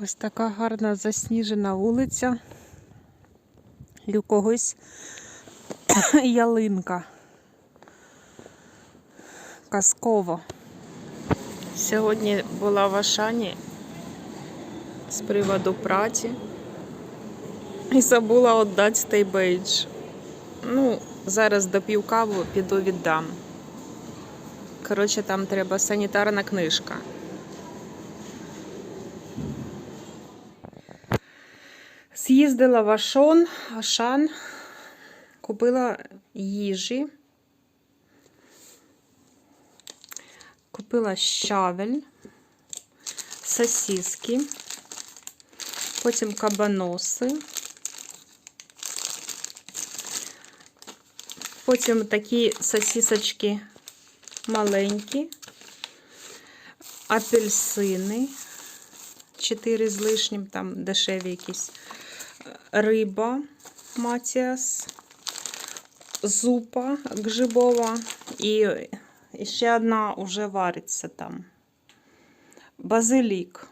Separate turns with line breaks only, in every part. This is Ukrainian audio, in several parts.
Ось така гарна засніжена вулиця. І у когось ялинка. Казково. Сьогодні була в Ашані з приводу праці і забула віддати цей бейдж. Ну, зараз доп'ю каву, піду віддам. Коротше, там треба санітарна книжка. З'їздила в Ашон, Ашан, купила їжі, купила щавель, сосиски, потім кабаноси, потім такі сосисочки маленькі, апельсини, 4 з лишнім, там дешеві якісь риба матіас, зупа грибова і і ще одна вже вариться там. Базилік.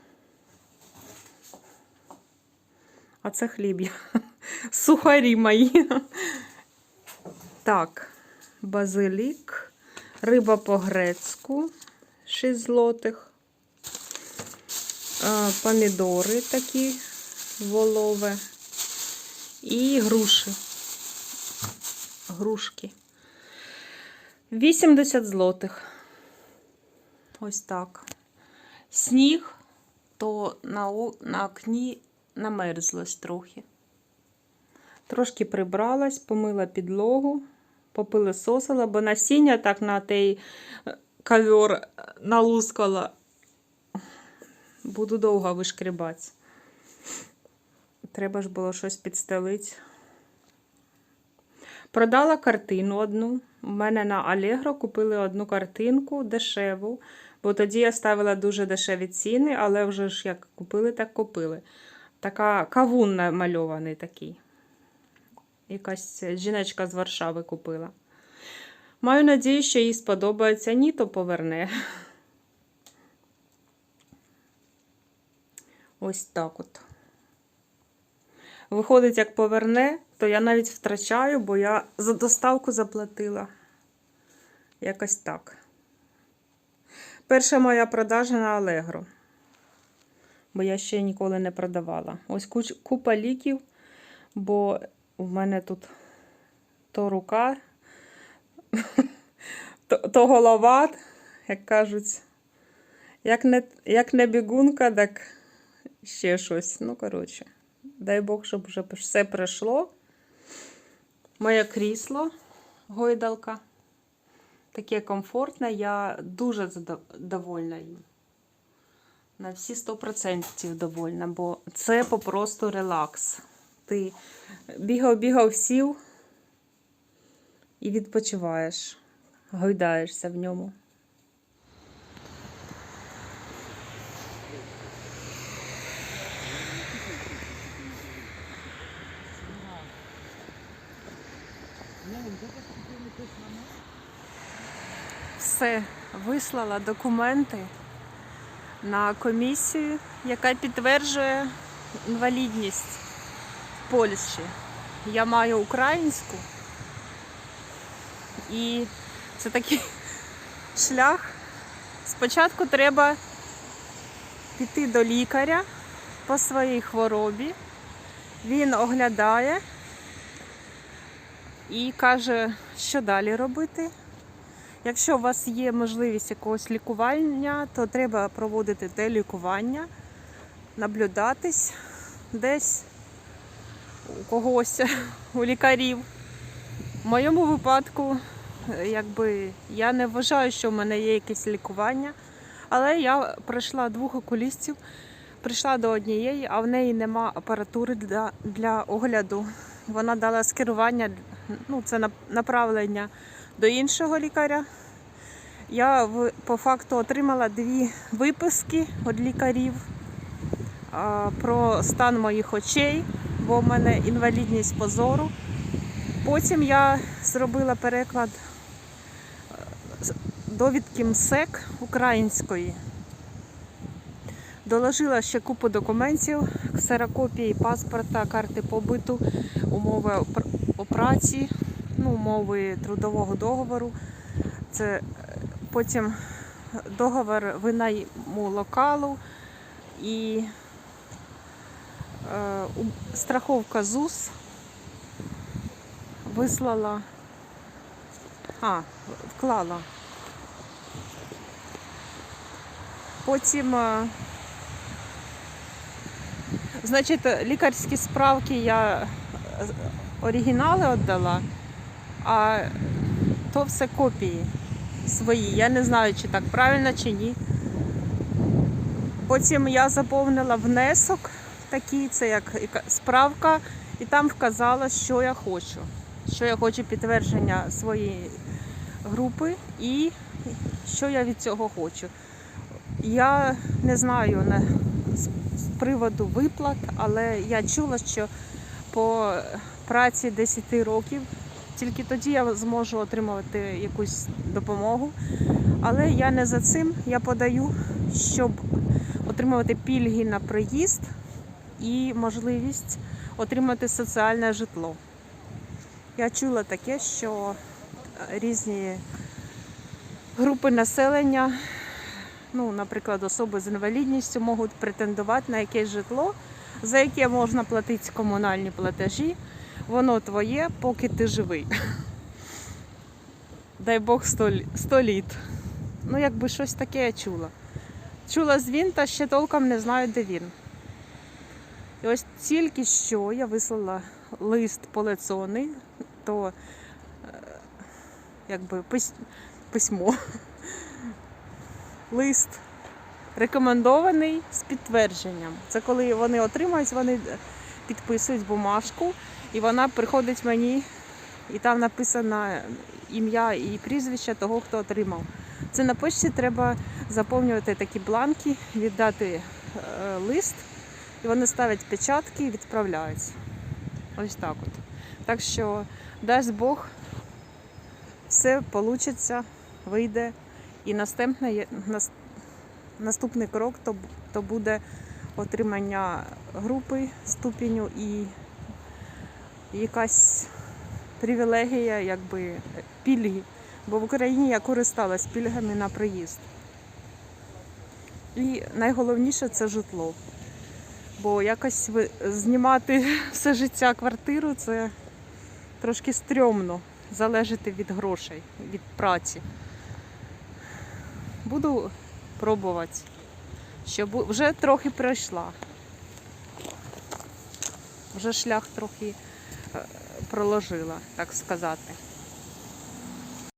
А це хліб. я. Сухарі мої. Так, базилік, риба по-грецьку 6 злотих. Е, Помідори такі волове. І груші. Грушки. 80 злотих. Ось так. Сніг, то на, на окні намерзлось трохи. Трошки прибралась, помила підлогу, попилисосила, бо насіння так на той е, ковер е, налускала. Буду довго вишкрібати. Треба ж було щось підстелити. Продала картину одну. У мене на Allegro купили одну картинку дешеву, бо тоді я ставила дуже дешеві ціни, але вже ж як купили, так купили. Така кавун намальований такий. Якась жіночка з Варшави купила. Маю надію, що їй сподобається, ні, то поверне. Ось так от. Виходить, як поверне, то я навіть втрачаю, бо я за доставку заплатила. Якось так. Перша моя продажа на Allegro. Бо я ще ніколи не продавала. Ось куч- купа ліків, бо в мене тут то рука, то, то голова, як кажуть. Як не, як не бігунка, так ще щось. Ну, коротше. Дай Бог, щоб вже все пройшло. Моє крісло, гойдалка. Таке комфортне, я дуже задовольна їм. На всі 100% довольна, бо це попросту релакс. Ти бігав-бігав, сів і відпочиваєш, гойдаєшся в ньому. Все, вислала документи на комісію, яка підтверджує інвалідність в Польщі. Я маю українську, і це такий шлях. Спочатку треба піти до лікаря по своїй хворобі. Він оглядає і каже, що далі робити. Якщо у вас є можливість якогось лікування, то треба проводити те лікування, наблюдатись десь у когось, у лікарів. В моєму випадку, якби я не вважаю, що в мене є якесь лікування, але я пройшла двох окулістів, прийшла до однієї, а в неї нема апаратури для, для огляду. Вона дала скерування, ну це направлення до іншого лікаря. Я по факту отримала дві виписки від лікарів про стан моїх очей, бо в мене інвалідність по зору. Потім я зробила переклад е, довідки МСЕК української. Доложила ще купу документів, ксерокопії паспорта, карти побиту, умови о праці, ну, умови трудового договору. Це е, потім договор винайму локалу і е, страховка ЗУС вислала. А, вклала. Потім, е, значить, лікарські справки я е, оригінали віддала, а то все копії свої. Я не знаю, чи так правильно, чи ні. Потім я заповнила внесок такий, це як справка, і там вказала, що я хочу. Що я хочу підтвердження своєї групи і що я від цього хочу. Я не знаю приводу виплат, але я чула, що по праці 10 років тільки тоді я зможу отримувати якусь допомогу. Але я не за цим. Я подаю, щоб отримувати пільги на приїзд і можливість отримати соціальне житло. Я чула таке, що різні групи населення, ну, наприклад, особи з інвалідністю можуть претендувати на якесь житло, за яке можна платити комунальні платежі. Воно твоє, поки ти живий. Дай Бог 100, літ. Ну, якби щось таке я чула. Чула звін, та ще толком не знаю, де він. І ось тільки що я вислала лист полецоний, то е, якби письмо. Лист рекомендований з підтвердженням. Це коли вони отримають, вони підписують бумажку, і вона приходить мені, і там написано ім'я і прізвище того, хто отримав. Це на почті треба заповнювати такі бланки, віддати е, лист, і вони ставлять печатки і відправляються. Ось так от. Так що, дасть Бог, все вийде, вийде. І наступне, є- нас- наступний крок то, то буде отримання групи ступеню і якась привілегія, якби пільги. Бо в Україні я користалась пільгами на проїзд. І найголовніше це житло. Бо якось знімати все життя квартиру це трошки стрьомно залежати від грошей, від праці. Буду пробувати. Щоб вже трохи пройшла. Вже шлях трохи е, проложила, так сказати.